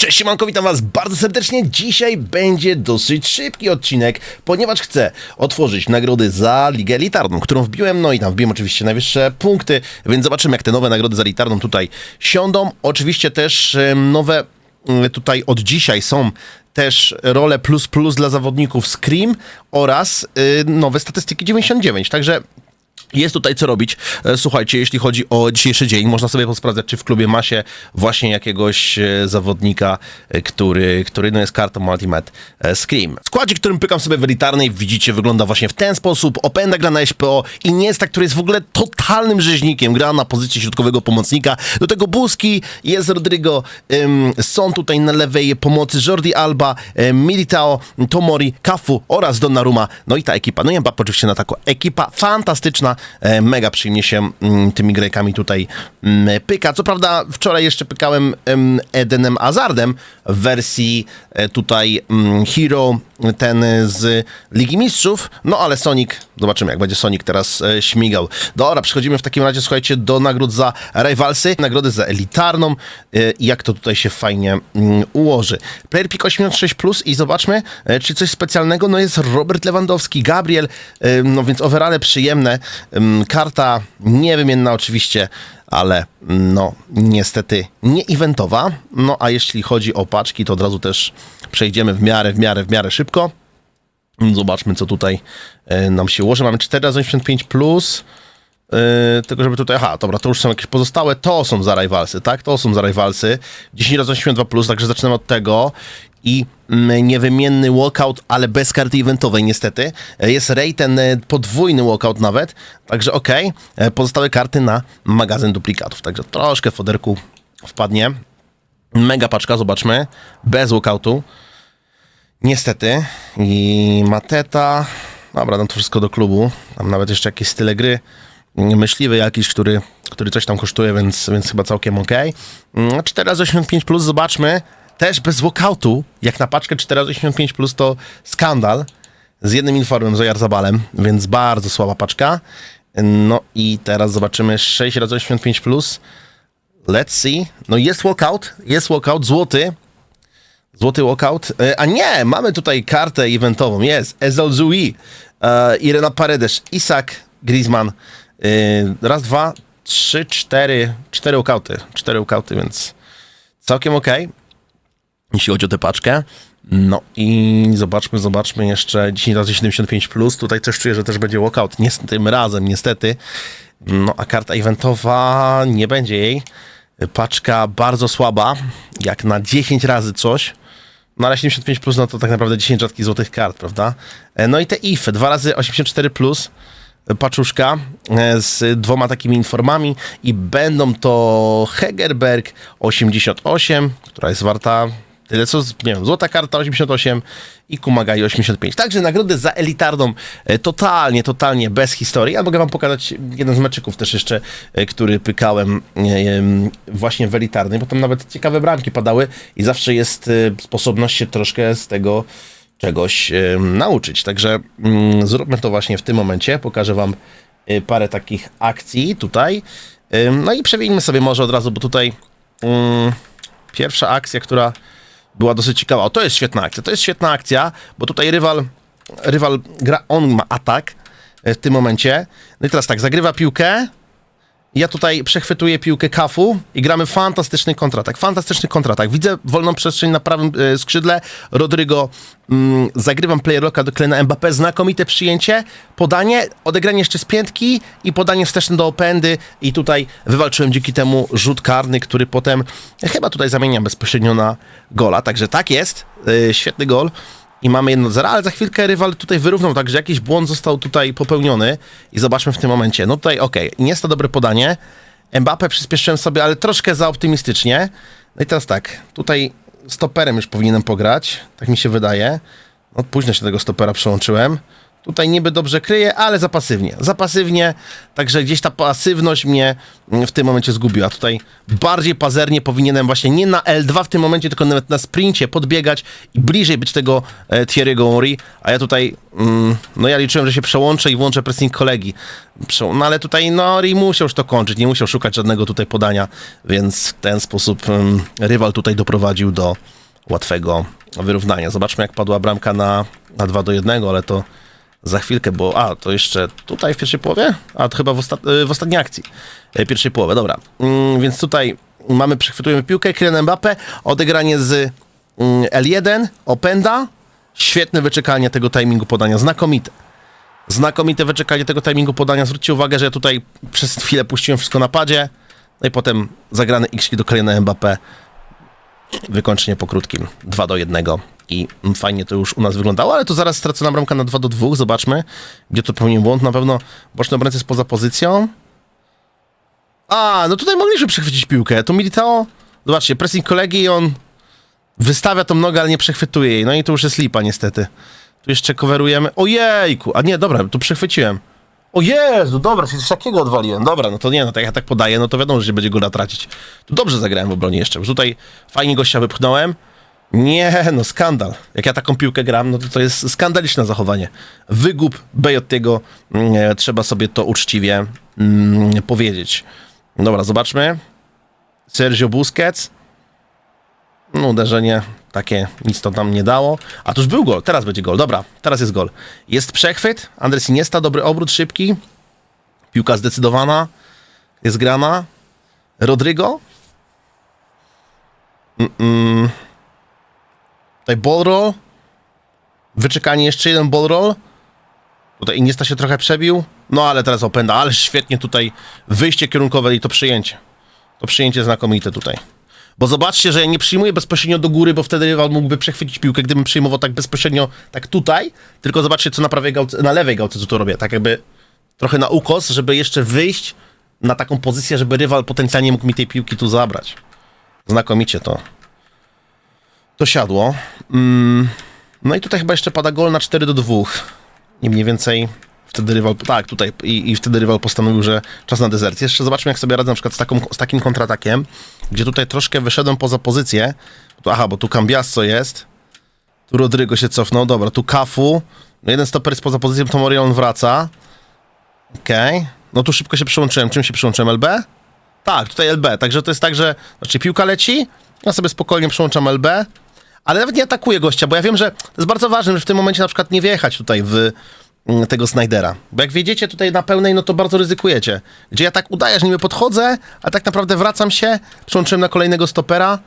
Cześć siemanko, witam was bardzo serdecznie. Dzisiaj będzie dosyć szybki odcinek, ponieważ chcę otworzyć nagrody za Ligę Elitarną, którą wbiłem, no i tam wbiłem oczywiście najwyższe punkty, więc zobaczymy jak te nowe nagrody za Elitarną tutaj siądą. Oczywiście też nowe tutaj od dzisiaj są też role plus plus dla zawodników Scream oraz y, nowe statystyki 99, także jest tutaj co robić. E, Słuchajcie, jeśli chodzi o dzisiejszy dzień, można sobie posprawdzać, czy w klubie ma się właśnie jakiegoś e, zawodnika, e, który, który no jest kartą Ultimate Scream. Składzik, którym pykam sobie w elitarnej, widzicie, wygląda właśnie w ten sposób. Openda gra na SPO i Niesta, który jest w ogóle totalnym rzeźnikiem, gra na pozycji środkowego pomocnika. Do tego Buski, jest Rodrigo, ym, są tutaj na lewej pomocy Jordi Alba, ym, Militao, Tomori, Kafu oraz Donnarumma. No i ta ekipa, no i Mbappé oczywiście na taką ekipa fantastyczna, mega przyjemnie się mm, tymi grajkami tutaj mm, pyka. Co prawda wczoraj jeszcze pykałem em, Edenem Azardem w wersji e, tutaj mm, Hero, ten z Ligi Mistrzów, no ale Sonic, zobaczymy jak będzie Sonic teraz e, śmigał. Dobra, przechodzimy w takim razie, słuchajcie, do nagród za Rivalsy, nagrody za Elitarną e, i jak to tutaj się fajnie mm, ułoży. Player Pick 86 Plus i zobaczmy, e, czy coś specjalnego, no jest Robert Lewandowski, Gabriel, e, no więc overale przyjemne, Ym, karta niewymienna oczywiście, ale no niestety nie eventowa. No a jeśli chodzi o paczki, to od razu też przejdziemy w miarę, w miarę, w miarę szybko. Zobaczmy, co tutaj e, nam się ułoży. Mamy 4 razy 85 plus. Yy, tylko żeby tutaj, aha, dobra, to już są jakieś pozostałe, to są za rivalsy, tak? To są za rivalsy. 10 razy 82 plus, także zaczynamy od tego. I mm, niewymienny walkout, ale bez karty eventowej niestety. E, Jest ray ten podwójny walkout nawet, także okej. E, Pozostałe karty na magazyn duplikatów, także troszkę foderku wpadnie. Mega paczka, zobaczmy. Bez walkoutu. Niestety. I Mateta. Dobra, dam to wszystko do klubu. Tam nawet jeszcze jakieś style gry. Myśliwy jakiś, który, który coś tam kosztuje, więc, więc chyba całkiem ok. 4 razy 85 plus, zobaczmy. Też bez walkoutu. Jak na paczkę 4 razy 85 plus to skandal. Z jednym informem, z Ojarzabalem, więc bardzo słaba paczka. No i teraz zobaczymy 6 razy 85 plus. Let's see. No jest walkout, jest walkout, złoty. Złoty walkout. E, A nie, mamy tutaj kartę eventową. Jest Ezel Zui, e, Irena Paredes, Isak, Griezmann. E, raz, dwa, trzy, cztery, cztery walkouty. Cztery walkouty, więc całkiem okej. Jeśli chodzi o tę paczkę. No i zobaczmy, zobaczmy jeszcze 10 razy 75 plus. Tutaj też czuję, że też będzie walkout. Nie tym razem, niestety. No a karta eventowa nie będzie jej. Paczka bardzo słaba, jak na 10 razy coś. No ale 75 plus, no to tak naprawdę 10 rzadkich złotych kart, prawda? E, No i te IF, 2 razy 84 plus, e, paczuszka e, z dwoma takimi informami i będą to Hegerberg 88, która jest warta tyle co, nie wiem, złota karta 88 i Kumagai 85. Także nagrody za elitarną e, totalnie, totalnie bez historii. Ja mogę wam pokazać jeden z meczyków też jeszcze, e, który pykałem e, właśnie w elitarnej, bo tam nawet ciekawe bramki padały i zawsze jest sposobność się troszkę z tego czegoś nauczyć. Także mm, zróbmy to właśnie w tym momencie. Pokażę wam parę takich akcji tutaj. No i przewieźmy sobie może od razu, bo tutaj mm, pierwsza akcja, która była dosyć ciekawa. O, to jest świetna akcja. To jest świetna akcja, bo tutaj rywal, rywal gra, on ma atak e, w tym momencie. No i teraz tak, zagrywa piłkę. Ja tutaj przechwytuję piłkę kafu i gramy fantastyczny kontratak. Fantastyczny kontratak. Widzę wolną przestrzeń na prawym e, skrzydle. Rodrigo, mm, zagrywam player locka do Klena Mbappé. Znakomite przyjęcie, podanie, odegranie jeszcze z piętki i podanie wsteczne do opendy. I tutaj wywalczyłem dzięki temu rzut karny, który potem chyba tutaj zamieniam bezpośrednio na gola. Także tak jest. E, świetny gol. I mamy 1-0, ale za chwilkę rywal tutaj wyrównał, także jakiś błąd został tutaj popełniony. I zobaczmy w tym momencie. No tutaj okej, nie jest to dobre podanie. Mbappé przyspieszyłem sobie, ale troszkę za optymistycznie. No i teraz tak, tutaj stoperem już powinienem pograć, tak mi się wydaje. No późno się tego stopera przełączyłem. Tutaj niby dobrze kryje, ale za pasywnie. Za pasywnie, także gdzieś ta pasywność mnie mm, w tym momencie zgubiła. Tutaj bardziej pazernie powinienem właśnie nie na L2 w tym momencie, tylko nawet na sprincie podbiegać i bliżej być tego e, Henry, a ja tutaj, mm, no ja liczyłem, że się przełączę i włączę pressing kolegi. No ale tutaj, no Henry musiał już to kończyć, nie musiał szukać żadnego tutaj podania, więc w ten sposób mm, rywal tutaj doprowadził do łatwego wyrównania. Zobaczmy, jak padła bramka na, na 2 do 1, ale to za chwilkę, bo a, to jeszcze tutaj w pierwszej połowie? A, to chyba w, osta- y, w ostatniej akcji y, pierwszej połowy, dobra. Mm, więc tutaj mamy, przechwytujemy piłkę, Kylian Mbappe, odegranie z mm, L1, openda, świetne wyczekanie tego timingu podania, znakomite. Znakomite wyczekanie tego timingu podania. Zwróćcie uwagę, że ja tutaj przez chwilę puściłem wszystko na padzie, no i potem zagrane x do Kyliana Mbappe, wykończenie po krótkim 2 do 1 i fajnie to już u nas wyglądało, ale to zaraz stracona bramka na 2 do 2, zobaczmy, gdzie to powinien błąd, na pewno boczny obrońca jest poza pozycją. A, no tutaj mogliśmy przechwycić piłkę, to Militao, zobaczcie, pressing kolegi i on wystawia tą nogę, ale nie przechwytuje jej, no i to już jest lipa niestety. Tu jeszcze coverujemy, ojejku, a nie, dobra, tu przechwyciłem. O Jezu, dobra, coś takiego odwaliłem. Dobra, no to nie, no tak jak ja tak podaję, no to wiadomo, że będzie gola tracić. Tu dobrze zagrałem w obronie jeszcze, bo tutaj fajnie gościa wypchnąłem. Nie, no skandal. Jak ja taką piłkę gram, no to to jest skandaliczne zachowanie. Wygub Bejottiego, mm, trzeba sobie to uczciwie mm, powiedzieć. Dobra, zobaczmy. Sergio Busquets. No uderzenie takie, nic to nam nie dało. A to już był gol, teraz będzie gol. Dobra, teraz jest gol. Jest przechwyt, Andres Iniesta, dobry obrót, szybki. Piłka zdecydowana. Jest grana. Rodrygo. Mm-mm. Tutaj ball roll. Wyczekanie jeszcze jeden ball roll. Tutaj Iniesta się trochę przebił. No ale teraz opęda, ale świetnie tutaj wyjście kierunkowe i to przyjęcie. To przyjęcie znakomite tutaj. Bo zobaczcie, że ja nie przyjmuję bezpośrednio do góry, bo wtedy rywal mógłby przechwycić piłkę, gdybym przyjmował tak bezpośrednio, tak tutaj. Tylko zobaczcie, co na prawej gałce, na lewej gałce, co tu robię. Tak jakby trochę na ukos, żeby jeszcze wyjść na taką pozycję, żeby rywal potencjalnie mógł mi tej piłki tu zabrać. Znakomicie to. To siadło. Mm. No i tutaj chyba jeszcze pada gol na 4 do 2. I mniej więcej wtedy rywal, tak, tutaj, i, i wtedy rywal postanowił, że czas na dezercję. Jeszcze zobaczmy, jak sobie radzę na przykład z, taką, z takim kontratakiem, gdzie tutaj troszkę wyszedłem poza pozycję. Aha, bo tu Cambiasso jest. Tu Rodrygo się cofnął, dobra, tu Kafu. No jeden stoper jest poza pozycją, to Morion wraca. Okej. No tu szybko się przyłączyłem. Czym się przyłączyłem? LB? Tak, tutaj LB. Także to jest tak, że znaczy piłka leci, ja sobie spokojnie przyłączam LB, ale nawet nie atakuję gościa, bo ja wiem, że to jest bardzo ważne, że w tym momencie na przykład nie wjechać tutaj w tego Snydera. Bo jak wjedziecie tutaj na pełnej, no to bardzo ryzykujecie. Gdzie ja tak udaję, że niby podchodzę, a tak naprawdę wracam się, przyłączyłem na kolejnego stopera,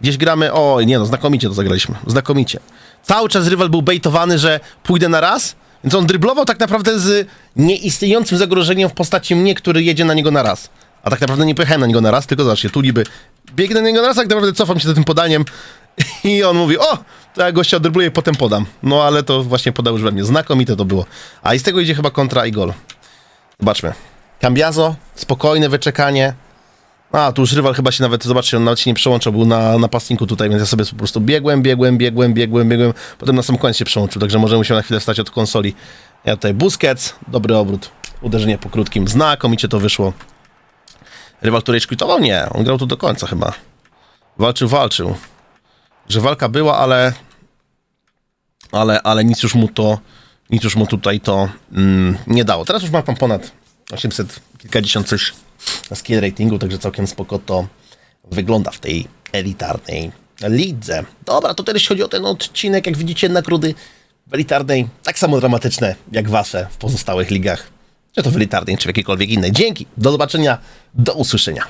gdzieś gramy, o nie no, znakomicie to zagraliśmy, znakomicie. Cały czas rywal był bejtowany, że pójdę na raz, więc on dryblował tak naprawdę z nieistniejącym zagrożeniem w postaci mnie, który jedzie na niego na raz. A tak naprawdę nie pojechałem na niego na raz, tylko zobaczcie, tu niby biegnę na niego na raz, tak naprawdę cofam się za tym podaniem i on mówi, o, to ja gościa drybluję, potem podam. No ale to właśnie podał już we mnie. Znakomite to było. A i z tego idzie chyba kontra i gol. Zobaczmy. Cambiazo, spokojne wyczekanie. A, tu już rywal chyba się nawet, zobaczcie, on nawet się nie przełączał, był na napastniku tutaj, więc ja sobie po prostu biegłem, biegłem, biegłem, biegłem, biegłem. Potem na sam koniec się przełączył, także może musiał na chwilę stać od konsoli. Ja tutaj Busquets, dobry obrót, uderzenie po krótkim, znakomicie to wyszło. Rywal, który kwitował? Nie, on grał tu do końca chyba. Walczył, walczył. Że walka była, ale ale, ale nic już mu to, nic już mu tutaj to mm, nie dało. Teraz już ma pan ponad 800, kilkadziesiąt coś na skill ratingu, także całkiem spoko to wygląda w tej elitarnej lidze. Dobra, to jeśli chodzi o ten odcinek. Jak widzicie, nagrody w elitarnej tak samo dramatyczne jak wasze w pozostałych ligach. Czy to w elitarnej, czy w jakiejkolwiek innej. Dzięki, do zobaczenia, do usłyszenia.